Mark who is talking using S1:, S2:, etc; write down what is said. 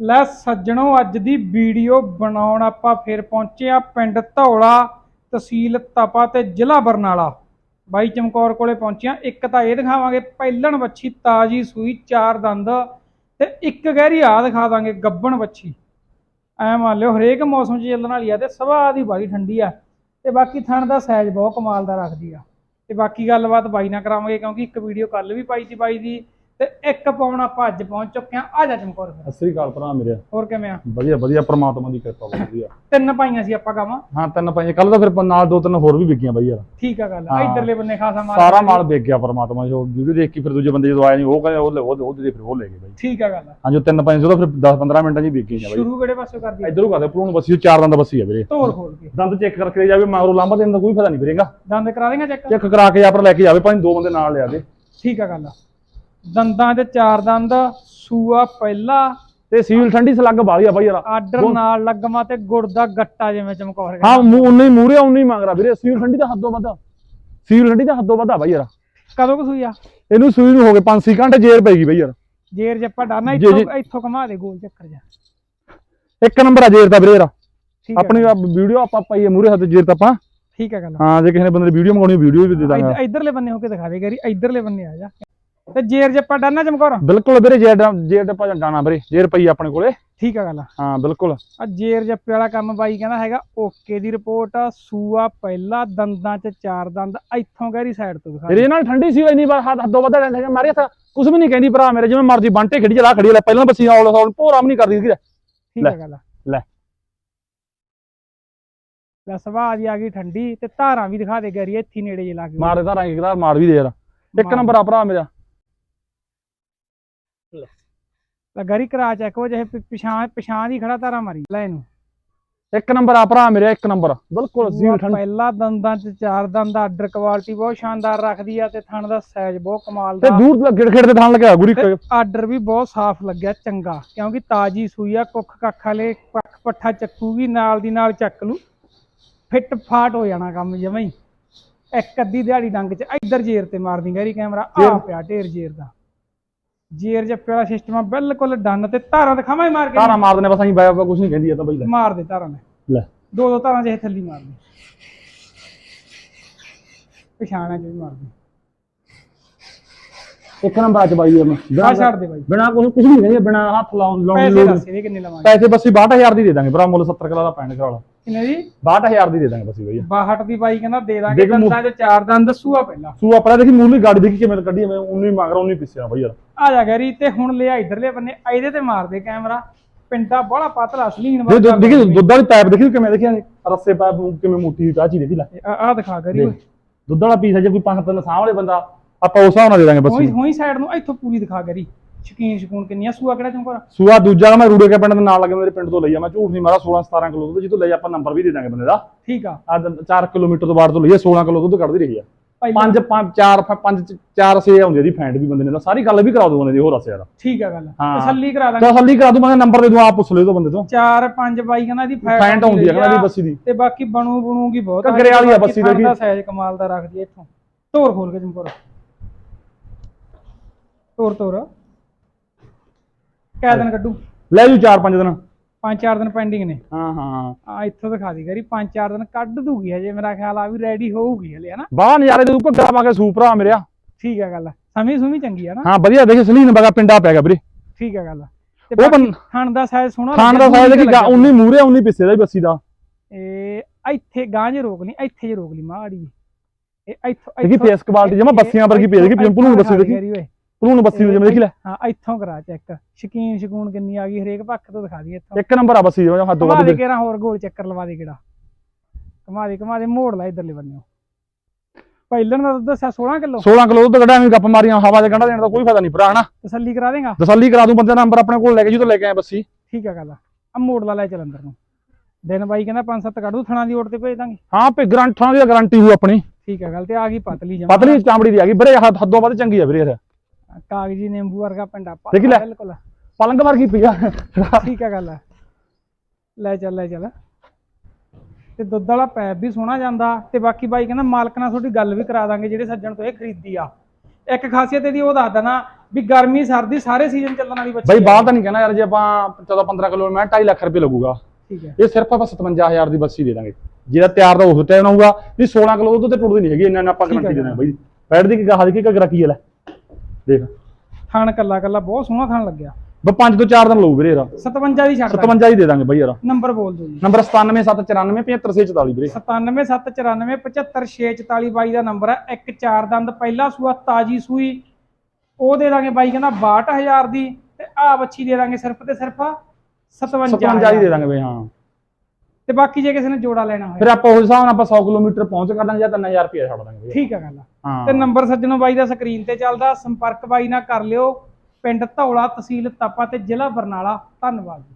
S1: ਲੈ ਸੱਜਣੋ, ਅੱਜ ਦੀ ਵੀਡੀਓ ਬਣਾਉਣ ਆਪਾਂ ਫਿਰ ਪਹੁੰਚੇ ਆ ਪਿੰਡ ਧੌਲਾ ਤਹਿਸੀਲ ਤਪਾ ਤੇ ਜ਼ਿਲ੍ਹਾ ਬਰਨਾਲਾ। ਬਾਈ ਚਮਕੌਰ ਕੋਲੇ ਪਹੁੰਚਿਆ ਇੱਕ ਤਾਂ ਇਹ ਦਿਖਾਵਾਂਗੇ, ਪਹਿਲਣ ਵੱਛੀ ਤਾਜੀ ਸੂਈ, ਚਾਰ ਦੰਦ ਤੇ ਇੱਕ ਗਹਿਰੀ ਆ ਦਿਖਾ ਦਾਂਗੇ, ਗੱਬਣ ਵੱਛੀ। ਐ ਮੰਨ ਲਿਓ, ਹਰੇਕ ਮੌਸਮ 'ਚ ਚੱਲਣ ਵਾਲੀ ਆ ਤੇ ਸਵਾ ਦੀ ਬਾਈ ਠੰਡੀ ਆ ਤੇ ਬਾਕੀ ਥਣ ਦਾ ਸਾਈਜ਼ ਬਹੁਤ ਕਮਾਲ ਦਾ ਰੱਖਦੀ ਆ। ਤੇ ਬਾਕੀ ਗੱਲਬਾਤ ਬਾਈ ਨਾਲ ਕਰਾਵਾਂਗੇ, ਕਿਉਂਕਿ ਇੱਕ ਵੀਡੀਓ ਕੱਲ ਵੀ ਪਾਈ ਸੀ ਬਾਈ ਦੀ ਤੇ ਇੱਕ ਪਾਉਣ ਆਪਾਂ ਅੱਜ ਪਹੁੰਚ ਚੁੱਕੇ ਆ ਆ ਜਾ ਚਮਕੌਰ ਫਿਰ।
S2: ਸਤਿ ਸ੍ਰੀ ਅਕਾਲ ਭਰਾ ਮੇਰੇ।
S1: ਹੋਰ ਕਿਵੇਂ ਆ?
S2: ਵਧੀਆ ਵਧੀਆ ਪ੍ਰਮਾਤਮਾ ਦੀ ਕਿਰਪਾ ਬਹੁਤ ਵਧੀਆ।
S1: ਤਿੰਨ ਪਾਈਆਂ ਸੀ ਆਪਾਂ ਗਾਵਾਂ।
S2: ਹਾਂ ਤਿੰਨ ਪੰਜ ਕੱਲ ਤਾਂ ਫਿਰ ਨਾਲ ਦੋ ਤਿੰਨ ਹੋਰ ਵੀ ਵਿਕੀਆਂ ਬਾਈ ਯਾਰ।
S1: ਠੀਕ ਆ ਗੱਲ। ਇਧਰਲੇ ਬੰਨੇ ਖਾਸਾ ਮਾਲ
S2: ਸਾਰਾ ਮਾਲ ਵਿਕ ਗਿਆ ਪ੍ਰਮਾਤਮਾ ਜੋ ਵੀਡੀਓ ਦੇਖ ਕੇ ਫਿਰ ਦੂਜੇ ਬੰਦੇ ਜਦੋਂ ਆਏ ਨਹੀਂ ਉਹ ਕਹਿੰਦੇ ਉਹ ਲੈ- ਉਹ ਦੇ ਫਿਰ ਉਹ ਲੈ ਗਏ ਬਾਈ।
S1: ਠੀਕ ਆ ਗੱਲ।
S2: ਹਾਂ ਜੋ ਤਿੰਨ ਪੰਜ ਸੀ ਉਹ ਤਾਂ ਫਿਰ 10 15 ਮਿੰਟਾਂ 'ਚ ਵਿਕ ਗਈਆਂ ਬਾਈ।
S1: ਸ਼ੁਰੂ ਕਿਹੜੇ ਪਾਸੋਂ ਕਰਦੀ ਆ?
S2: ਇਧਰੋਂ ਕਰਦੇ ਭਲੂਣ ਬੱਸੀ ਚਾਰ ਦੰਦ ਬੱਸੀ ਆ ਵੀਰੇ।
S1: ਧੋਰ ਖੋਲ ਕੇ।
S2: ਦੰਦ ਚੈੱਕ ਕਰਕੇ ਜਾਵੇ ਮਗਰੋਂ ਲਾਂਬਾ ਦੇਣ ਦਾ ਕੋਈ ਫਾਇਦਾ ਨਹੀਂ ਵੀਰੇਗਾ।
S1: ਦੰਦ ਕਰਾ ਦੇਗਾ ਚੈੱਕ?
S2: ਚੈੱਕ ਕਰਾ ਕੇ ਆਪਰ ਲੈ ਕੇ ਜਾਵੇ ਭਾਵੇਂ ਦੋ ਬੰਦੇ ਨਾਲ ਲਿਆ ਦੇ।
S1: ਠੀਕ ਆ ਗੱਲ ਦੰਦਾਂ ਤੇ ਚਾਰ ਦੰਦ ਸੂਆ ਪਹਿਲਾ।
S2: ਤੇ ਸੀਲ ਠੰਡੀ ਸਲੱਗ ਆ ਬਾਈ ਯਾਰ।
S1: ਆਰਡਰ ਨਾਲ ਲੱਗਮਾ ਤੇ ਗੁੜ ਦਾ ਗੱਟਾ ਜਿਵੇਂ ਚਮਕੌਰ ਗਿਆ।
S2: ਹਾਂ ਮੂੰਹ ਉਨੇ ਹੀ ਮੂਰੇ ਉਨੇ ਹੀ ਮੰਗ ਰਿਹਾ ਵੀਰੇ। ਸੀਲ ਠੰਡੀ ਦਾ ਹੱਦੋਂ ਵੱਧਾ ਸੀਲ ਠੰਡੀ ਦਾ ਹੱਦੋਂ ਵੱਧਾ ਬਾਈ ਯਾਰ।
S1: ਕਦੋਂ ਕੁ ਸੂਈ ਆ?
S2: ਇਹਨੂੰ ਸੂਈ ਨੂੰ ਹੋ ਗਏ 5-6 ਘੰਟੇ ਜੇਰ ਪੈ ਗਈ ਬਾਈ ਯਾਰ।
S1: ਜੇਰ ਜੱਪਾ ਡਾਨਾ ਇੱਥੋਂ। ਇੱਥੋਂ ਘਮਾ ਦੇ ਗੋਲ ਚੱਕਰ ਜਾ
S2: ਇੱਕ ਨੰਬਰ ਆ ਜੇਰ ਦਾ ਵੀਰੇ ਯਾਰ। ਆਪਣੀ ਵੀਡੀਓ ਆਪਾਂ ਪਾਈਏ ਮੂਰੇ ਹੱਥ ਜੇਰ ਤਾਂ ਆਪਾਂ।
S1: ਠੀਕ ਆ ਗੱਲ।
S2: ਹਾਂ ਜੇ ਕਿਸੇ ਨੇ ਬੰਦੇ ਨੇ ਵੀਡੀਓ ਮੰਗਾਉਣੀ ਵੀਡੀਓ ਵੀ ਦੇ ਦਾਂਗੇ।
S1: ਇੱਧ- ਇੱਧਰਲੇ ਬੰਨੇ ਹੋ ਕੇ ਦਿਖਾ ਦੇ ਗਰੀ। ਇੱਧਰਲੇ ਬੰਨੇ ਆ ਜਾ। ਤੇ ਜੇਰ ਜੱਪਾ ਡਾਨਾ ਚਮਕੌਰ?
S2: ਬਿਲਕੁਲ ਵੀਰੇ ਜੇਰ ਜੇਰ ਦਾ ਭਾਜਾ ਡਾਣਾ ਵੀਰੇ ਜੇਰ ਪਈ ਆਪਣੇ ਕੋਲੇ।
S1: ਠੀਕ ਆ ਗੱਲ।
S2: ਹਾਂ ਬਿਲਕੁਲ।
S1: ਆ ਜੇਰ ਜੱਪੇ ਵਾਲਾ ਕੰਮ ਬਾਈ ਕਹਿੰਦਾ ਹੈਗਾ ਓਕੇ ਦੀ ਰਿਪੋਰਟ ਸੂਆ ਪਹਿਲਾ ਦੰਦਾਂ ਚ ਚਾਰ ਦੰਦ ਇੱਥੋਂ ਗਹਿਰੀ ਸਾਈਡ ਤੋਂ ਦਿਖਾ
S2: ਵੀਰੇ ਨਾਲ ਠੰਡੀ ਸੀ ਇੰਨੀ ਵਾਰ ਹੱਥ ਹੱਦੋਂ ਵੱਧਾ ਲੈਂਦੇ ਮਾਰੇ ਹੱਥ ਕੁਝ ਵੀ ਨਹੀਂ ਕਹਿੰਦੀ ਭਰਾ ਮੇਰੇ ਜਿਵੇਂ ਮਰਜ਼ੀ ਬੰਟੇ ਖੇਡੀ ਚਲਾ ਖੜੀ ਲੈ ਪਹਿਲਾਂ ਬੱਸੀ ਔਲ ਔਲ ਭੋਰਾ ਵੀ ਨਹੀਂ ਕਰਦੀ ਸੀ
S1: ਠੀਕ ਆ ਗੱਲ
S2: ਲੈ।
S1: ਲੈ ਸੁਭਾਅ ਦੀ ਆ ਗਈ ਠੰਡੀ ਤੇ ਧਾਰਾਂ ਵੀ ਦਿਖਾ ਦੇ ਗਰੀ ਇੱਥੇ ਨੇੜੇ ਜੇ ਲੱਗ ਗਈ
S2: ਮਾਰ ਦੇ ਰੰਗ ਦਾ ਮਾਰ ਵੀ ਦੇ ਯਾਰ। ਇੱਕ। ਨੰਬਰ ਆ ਭਰਾ ਮੇਰਾ।
S1: ਲੈ ਗਰੀ ਕਰਾ ਚੈੱਕ ਉਹ ਜਿਹੇ ਪਿਛਾਂ ਪਿਛਾਂ ਦੀ ਖੜਾ ਧਾਰਾਂ ਮਾਰੀ। ਲੈ ਇਹਨੂੰ।
S2: ਇੱਕ ਨੰਬਰ ਆ ਭਰਾ ਮੇਰੇ ਇੱਕ ਨੰਬਰ। ਬਿਲਕੁਲ ਸੀਲ ਠੰਡੀ।
S1: ਪਹਿਲਾ ਦੰਦਾਂ ਚ ਚਾਰ ਦੰਦ ਆਰਡਰ ਕੁਆਲਿਟੀ ਬਹੁਤ ਸ਼ਾਨਦਾਰ ਰੱਖਦੀ ਆ ਤੇ ਥਣ ਦਾ ਸਾਈਜ਼ ਬਹੁਤ ਕਮਾਲ
S2: ਤੇ
S1: ਦਾ।
S2: ਦੂਰ ਤੋਂ ਗਿੜ ਖੇਡ ਦੇ ਥਾਂ ਲੱਗਿਆ ਗੁਰੀ
S1: ਆਰਡਰ ਵੀ ਬਹੁਤ ਸਾਫ਼ ਲੱਗਿਆ ਚੰਗਾ। ਕਿਉਂਕਿ ਤਾਜੀ ਸੂਈ ਆ ਕੁੱਖ ਕੱਖ ਵਾਲੇ ਪੱਖ ਪੱਠਾ ਚੱਕੂਗੀ ਨਾਲ ਦੀ ਨਾਲ ਚੱਕ ਲੂ। ਫਿੱਟ ਫਾਟ ਹੋ ਜਾਣਾ ਕੰਮ ਜਮਾਂ ਹੀ। ਇੱਕ ਅੱਧੀ ਦਿਹਾੜੀ ਡੰਗ ਚ ਇੱਧਰ ਜੇਰ ਤੇ ਮਾਰਦੀ ਗੈਰੀ ਕੈਮਰਾ ਆ
S2: ਜੇਰ।
S1: ਪਿਆ ਢੇਰ ਜੇਰ ਦਾ। ਜੇਰ ਜੱਪੇ ਵਾਲਾ ਸਿਸਟਮ ਆ ਬਿਲਕੁਲ ਡਨ ਤੇ ਧਾਰਾਂ ਦਿਖਾਵਾਂ ਹੀ ਮਾਰ ਕੇ
S2: ਧਾਰਾ ਮਾਰ ਦਨੇ ਬਸ ਅਸੀਂ ਬਾਇਆ ਕੁਝ ਨਹੀਂ ਕਹਿੰਦੀ ਇਹ ਤਾਂ ਬਈ ਲੈ।
S1: ਮਾਰ ਦੇ ਧਾਰਾਂ ਨੇ।
S2: ਲੈ।
S1: ਦੋ ਦੋ ਧਾਰਾਂ ਜਿਹੇ ਥੱਲੀ ਮਾਰ ਦੇ। ਪਛਾਣਾ ਚ ਵੀ ਮਾਰ ਦੇ
S2: ਇੱਕ ਨੰਬਰ ਚ ਬਾਈ ਇਹ
S1: ਆ ਛੱਡ ਦੇ ਬਾਈ।
S2: ਬਿਨਾ ਕੁਝ ਕੁਝ ਨਹੀਂ ਕਹਿੰਦੀ ਬਿਨਾ ਹੱਥ ਲਾਉਣ ਲਾਉਣ
S1: ਪੈਸੇ
S2: ਲੋੜ।
S1: ਦੱਸ ਇਹਦੇ ਕਿੰਨੇ ਲਵਾਂਗੇ?
S2: ਪੈਸੇ ਬਸ 62000 ਦੀ ਦੇ ਦਾਂਗੇ ਭਰਾ ਮੁੱਲ 70 ਕਿਲੋ ਦਾ ਪੈਣ ਕਰਾਲਾ।
S1: ਕਿੰਨੇ ਜੀ
S2: 62000 ਦੀ ਦੇ ਦਾਂਗੇ ਬਸ ਬਈ।
S1: 62 ਦੀ ਬਾਈ ਕਹਿੰਦਾ ਦੇ ਦਾਂਗੇ
S2: ਦੇਖ ਮੂੰਹ-
S1: ਦੰਦਾਂ ਚ ਚਾਰ ਦੰਦ ਦੱਸੂਆ ਪਹਿਲਾਂ।
S2: ਤੂੰ ਆਪਣਾ ਦੇਖੀ ਮੂਲੀ ਗਾੜੀ ਦੇਖੀ ਕਿਵੇਂ ਕੱਢੀ ਮੈਂ ਉਨੀ ਮਗਰ ਉਨੀ ਪਿੱਛੇ ਆ ਯਾਰ।
S1: ਆ ਜਾ ਗੈਰੀ ਤੇ ਹੁਣ ਲਿਆ ਇਧਰਲੇ ਬੰਨੇ ਇਹਦੇ ਤੇ ਮਾਰ ਦੇ ਕੈਮਰਾ। ਪਿੰਡਾ ਬੜਾ ਪਤਲਾ ਸਲੀਨ
S2: ਦੇ- ਦੇ- ਦੇਖੀ ਦੁੱਧ ਵਾਲੀ ਪਾਈਪ ਦੇਖੀ ਕਿਵੇਂ ਦੇਖਿਆ ਰੱਸੇ ਪਾਈਪ ਕਿਵੇਂ ਮੋਟੀ ਚਾਚੀ ਦੇਖੀ ਲੈ।
S1: ਆ ਦਿਖਾ ਗੈਰੀ
S2: ਦੇਖ। ਦੁੱਧ ਵਾਲਾ ਪੀਸ ਹੈ ਜੇ ਕੋਈ ਪੰਜ ਤਿੰਨ ਸਾਹ ਵਾਲੇ ਬੰਦਾ ਆਪਾਂ ਉਸ ਹਿਸਾਬ ਨਾਲ ਦੇ ਦਾਂਗੇ ਬਸ।
S1: ਹੋਈ ਹੋਈ ਸਾਈਡ ਨੂੰ ਇੱਥੋਂ ਪੂਰੀ ਦਿਖਾ ਗੈਰੀ। ਸ਼ਕੀਨ ਸ਼ਕੂਨ ਕਿੰਨੀਆਂ ਸੂਆ ਕਿਹੜਾ ਚੰਕੋਰਾ
S2: ਸੂਆ ਦੂਜਾ ਮੈਂ ਰੂੜੇ ਕੇ ਪਿੰਡ ਦੇ ਨਾਲ ਲੱਗੇ ਮੇਰੇ ਪਿੰਡ ਤੋਂ ਲਈ ਆ। ਮੈਂ ਝੂਠ ਨਹੀਂ ਮਾਰਾ 16 17 ਕਿਲੋ ਦੁੱਧ ਜਿੱਦੋਂ ਲਈ ਆਪਾਂ ਨੰਬਰ ਵੀ ਦੇ ਦਾਂਗੇ ਬੰਦੇ ਦਾ।
S1: ਠੀਕ ਆ।
S2: ਆ 4 ਕਿਲੋਮੀਟਰ ਤੋਂ ਬਾਅਦ ਤੋਂ ਲਈਏ 16 ਕਿਲੋ ਦੁੱਧ ਕੱਢਦੀ ਰਹੀ ਆ। ਪੰਜ ਪੰਜ ਚਾਰ ਪੰਜ ਚਾਰ ਸੇ ਆਉਂਦੀ ਦੀ ਫੈਂਟ ਵੀ ਬੰਦੇ ਨੇ ਤਾਂ। ਸਾਰੀ ਗੱਲ ਵੀ ਕਰਾ ਦੂ ਬੰਦੇ ਦੀ ਹੋਰ ਦੱਸ ਯਾਰ।
S1: ਠੀਕ ਆ ਗੱਲ।
S2: ਹਾਂ।
S1: ਤਸੱਲੀ ਕਰਾ ਦਾਂਗੇ।
S2: ਤਸੱਲੀ ਕਰਾ ਦੂ ਮੈਂ ਨੰਬਰ ਦੇ ਦੂ ਆਪ ਪੁੱਛ ਲਿਓ ਤੋਂ ਬੰਦੇ ਤੋਂ।
S1: ਚਾਰ ਪੰਜ ਬਾਈ ਕਹਿੰਦਾ ਦੀ
S2: ਫੈਂਟ ਆਉਂਦੀ ਆ ਕਹਿੰਦਾ ਦੀ ਬੱਸੀ ਦੀ।
S1: ਤੇ ਬਾਕੀ ਬਣੂ ਬਣੂਗੀ ਬਹੁਤ।
S2: ਘੱਗਰੇ ਵਾਲੀ ਆ ਬੱਸੀ
S1: ਦੇਖੀ। ਸਾਈਜ਼ ਕਮਾਲ ਦਾ ਰੱਖਦੀ ਆ ਇੱਥੋਂ। ਤੋਰ ਖੋਲ ਕੇ ਚੰਕੋਰਾ ਤੋਰ ਤੋਰ ਕੈ ਦਿਨ ਕੱਢੂ?
S2: ਲੈ ਜੂ ਚਾਰ ਪੰਜ ਦਿਨ।
S1: ਪੰਜ ਚਾਰ ਦਿਨ ਪੈਂਡਿੰਗ ਨੇ।
S2: ਹਾਂ ਹਾਂ।
S1: ਆ ਇੱਥੋਂ ਦਿਖਾ ਦੀ ਗਰੀ ਪੰਜ ਚਾਰ ਦਿਨ ਕੱਢ ਦੂਗੀ ਹਜੇ ਮੇਰਾ ਖਿਆਲ ਆ ਵੀ ਰੈਡੀ ਹੋਊਗੀ ਹਲੇ ਹਨਾ?
S2: ਬਾਹਰ ਨਜ਼ਾਰੇ ਦੇ ਉੱਪਰ ਪਾ ਕੇ ਸੂਪਰਾ ਮੇਰਿਆ।
S1: ਠੀਕ ਆ ਗੱਲ ਸਮੀ ਸੁਮੀ ਚੰਗੀ ਆ ਨਾ?
S2: ਹਾਂ ਵਧੀਆ ਦੇਖੀ ਸਲੀਨ ਬਗਾ ਪਿੰਡਾ ਪੈ ਗਿਆ ਵੀਰੇ।
S1: ਠੀਕ ਆ ਗੱਲ
S2: ਉਹ ਬੰ-
S1: ਖਾਣ ਦਾ ਸਾਈਜ਼ ਸੋਹਣਾ
S2: ਖਾਣ ਦਾ ਸਾਇਦ ਕਿ। ਉਨੀ ਮੂਰੇ ਉਨੀ ਪਿੱਛੇ ਦਾ ਹੀ ਬੱਸੀ ਦਾ।
S1: ਇਹ ਇੱਥੇ ਗਾਂ ਜੇ ਰੋਕ ਲਈ ਇੱਥੇ ਜੇ ਰੋਕ ਲਈ ਮਾੜੀ ਇਹ ਇੱਥੋਂ ਇੱਥੋਂ-
S2: ਫੇਸ ਕੁਆਲਿਟੀ ਜਮਾ ਬੱਸੀਆਂ ਵਰਗੀ ਪਈ ਦੇਖੀ
S1: ਇੱਥੋਂ
S2: ਪਲੂਣ ਬੱਸੀ
S1: ਦਿਖਾ।
S2: ਪਲੂਣ ਬੱਸੀ ਨੂੰ ਜਿਵੇਂ ਦੇਖੀ ਲੈ।
S1: ਹਾਂ ਇੱਥੋਂ ਕਰਾ ਚੈੱਕ ਸ਼ਕੀਨ ਸ਼ਕੂਨ ਕਿੰਨੀ ਆ ਗਈ ਹਰੇਕ ਪੱਖ ਤੋਂ ਦਿਖਾ ਦੀ ਇੱਥੋਂ।
S2: ਇੱਕ ਨੰਬਰ ਆ ਬੱਸੀ ਜਿਵੇਂ ਹੱਦੋਂ ਵੱਧ
S1: ਦੇ ਕਿਹੜਾ ਹੋਰ ਗੋਲ ਚੱਕਰ ਲਵਾ ਦੇ ਕਿਹੜਾ? ਕਮਾ ਦੇ ਕਮਾ ਦੇ ਮੋੜ ਲੈ ਇਧਰਲੇ ਬੰਨਿਓ। ਪਹਿਲਣ ਦਾ ਦੁੱਧ ਦੱਸਿਆ 16 ਕਿਲੋ?
S2: 16 ਕਿਲੋ ਦੁੱਧ ਕੱਢਿਆ ਐਵੇਂ ਗੱਪ ਮਾਰੀਆਂ ਹਵਾ ਦੇ ਗੰਢਾ ਦੇਣ ਦਾ ਕੋਈ ਫਾਇਦਾ ਨਹੀਂ ਭਰਾ ਹਨਾ?
S1: ਤਸੱਲੀ ਕਰਾ ਦੇਗਾ?
S2: ਤਸੱਲੀ ਕਰਾ ਦੂੰ ਬੰਦੇ ਦਾ ਨੰਬਰ ਆਪਣੇ ਕੋਲ ਲੈ ਕੇ ਜਦੋਂ ਲੈ ਕੇ ਆਏ ਬੱਸੀ।
S1: ਠੀਕ ਆ ਗੱਲ ਆ। ਮੋੜ ਲਾ ਲੈ ਚੱਲ ਅੰਦਰ ਨੂੰ। ਦਿਨ ਬਾਈ ਕਹਿੰਦਾ ਪੰਜ ਸੱਤ ਕੱਢ ਦੂ ਥਣਾ ਦੀ ਓਟ ਤੇ ਭੇਜ ਦਾਂਗੇ।
S2: ਹਾਂ ਪੇ ਗਰੰਟਾਂ ਦੀ ਗਾਰੰਟੀ ਹੋ ਆਪਣੀ।
S1: ਠੀਕ ਆ ਗੱਲ ਤੇ ਆ ਗਈ ਪਤਲੀ ਜਮਾ।
S2: ਪਤਲੀ ਚਾਮੜੀ ਦੀ ਆ ਗਈ ਵੀਰੇ ਹੱਦ- ਹੱਦੋਂ ਵੱਧ ਚੰਗੀ ਆ ਵੀਰੇ ਇਹ।
S1: ਕਾਗਜੀ ਨਿੰਬੂ ਵਰਗਾ ਪਿੰਡਾ
S2: ਦੇਖ ਲੈ।
S1: ਬਿਲਕੁਲ।
S2: ਪਲੰਗ ਵਰਗੀ ਪਈ ਆ।
S1: ਠੀਕ ਆ ਗੱਲ ਲੈ ਚੱਲ ਲੈ ਚੱਲ। ਤੇ ਦੁੱਧ ਵਾਲਾ ਪੈਪ ਵੀ ਸੋਹਣਾ ਜਾਂਦਾ ਤੇ ਬਾਕੀ ਬਾਈ ਕਹਿੰਦਾ ਮਾਲਕ ਨਾਲ ਤੁਹਾਡੀ ਗੱਲ ਵੀ ਕਰਾ ਦਾਂਗੇ ਜਿਹੜੇ ਸੱਜਣ ਤੋਂ ਇਹ ਖਰੀਦੀ ਆ। ਇੱਕ ਖਾਸੀਅਤ ਇਹਦੀ ਉਹ ਦੱਸ ਦੇਣਾ ਵੀ ਗਰਮੀ ਸਰਦੀ ਸਾਰੇ ਸੀਜ਼ਨ ਚੱਲਣ ਵਾਲੀ ਬੱਚੀ
S2: ਬਾਈ
S1: ਹੈ।
S2: ਬਾਹਰ ਤਾਂ ਨਹੀਂ ਕਹਿਣਾ ਯਾਰ ਜੇ ਆਪਾਂ 14 15 ਕਿਲੋ ਮੈਂ 2.5 ਲੱਖ ਰੁਪਏ ਲੱਗੂਗਾ।
S1: ਠੀਕ ਹੈ
S2: ਇਹ ਸਿਰਫ ਆਪਾਂ 57000 ਦੀ ਬੱਸੀ ਦੇ ਦਾਂਗੇ। ਜਿਹੜਾ ਤਿਆਰ ਦਾ ਉਸ ਟਾਈਮ ਹੋਊਗਾ ਵੀ 16 ਕਿਲੋ ਦੁੱਧ ਤੇ ਟੁੱਟਦੀ ਨਹੀਂ ਹੈਗੀ ਇੰਨਾ ਇੰਨਾ ਆਪਾਂ
S1: ਠੀਕ ਹੈ
S2: ਗਰੰਟੀ ਦੇ ਦਾਂਗੇ ਬਾਈ। ਬੈਠ ਦੀ ਕੀ ਗਾਹ ਦੀ ਕੀ ਗਰਾ ਕੀ ਲੈ ਦੇਖ।
S1: ਥਣ ਕੱਲਾ ਕੱਲਾ ਬਹੁਤ ਸੋਹਣਾ ਥਣ ਲੱਗਿਆ।
S2: ਬਸ 5 ਤੋਂ 4 ਦਿਨ ਲਊ ਵੀਰੇ ਯਾਰ
S1: 57 ਦੀ ਛੱਡ ਦਾਂਗੇ।
S2: 57 ਹੀ ਦੇ ਦਾਂਗੇ ਬਾਈ ਯਾਰ।
S1: ਨੰਬਰ ਬੋਲ ਦਿਓ ਜੀ।
S2: ਨੰਬਰ 97794 75644 ਵੀਰੇ।
S1: 9779575644 ਬਾਈ ਦਾ ਨੰਬਰ ਹੈ। ਇੱਕ ਚਾਰ ਦੰਦ ਪਹਿਲਾ ਸੂਆ ਤਾਜੀ ਸੂਈ। ਉਹ ਦੇ ਦਾਂਗੇ ਬਾਈ ਕਹਿੰਦਾ 62000 ਦੀ ਤੇ ਆ ਬੱਚੀ ਦੇ ਦਾਂਗੇ ਸਿਰਫ ਤੇ ਸਿਰਫ 57
S2: 57 ਹੀ ਦੇ ਦਾਂਗੇ ਬਾਈ ਹਾਂ।
S1: ਤੇ ਬਾਕੀ ਜੇ ਕਿਸੇ ਨੇ ਜੋੜਾ ਲੈਣਾ ਹੋਵੇ
S2: ਫਿਰ ਆਪਾਂ ਉਸ ਹਿਸਾਬ ਨਾਲ ਆਪਾਂ 100 ਕਿਲੋਮੀਟਰ ਪਹੁੰਚ ਕਰ ਦਾਂਗੇ ਜਾਂ 3000 ਰੁਪਏ ਛੱਡ ਦਾਂਗੇ
S1: ਠੀਕ ਹੈ ਗੱਲ ਤੇ ਨੰਬਰ ਸੱਜਣੋ ਬਾਈ ਦਾ ਸਕਰੀਨ ਤੇ ਚੱਲਦਾ, ਸੰਪਰਕ ਬਾਈ ਨਾਲ ਕਰ ਲਿਓ। ਪਿੰਡ ਧੌਲਾ ਤਹਿਸੀਲ ਤਪਾ ਤੇ ਜ਼ਿਲ੍ਹਾ ਬਰਨਾਲਾ। ਧੰਨਵਾਦ ਜੀ।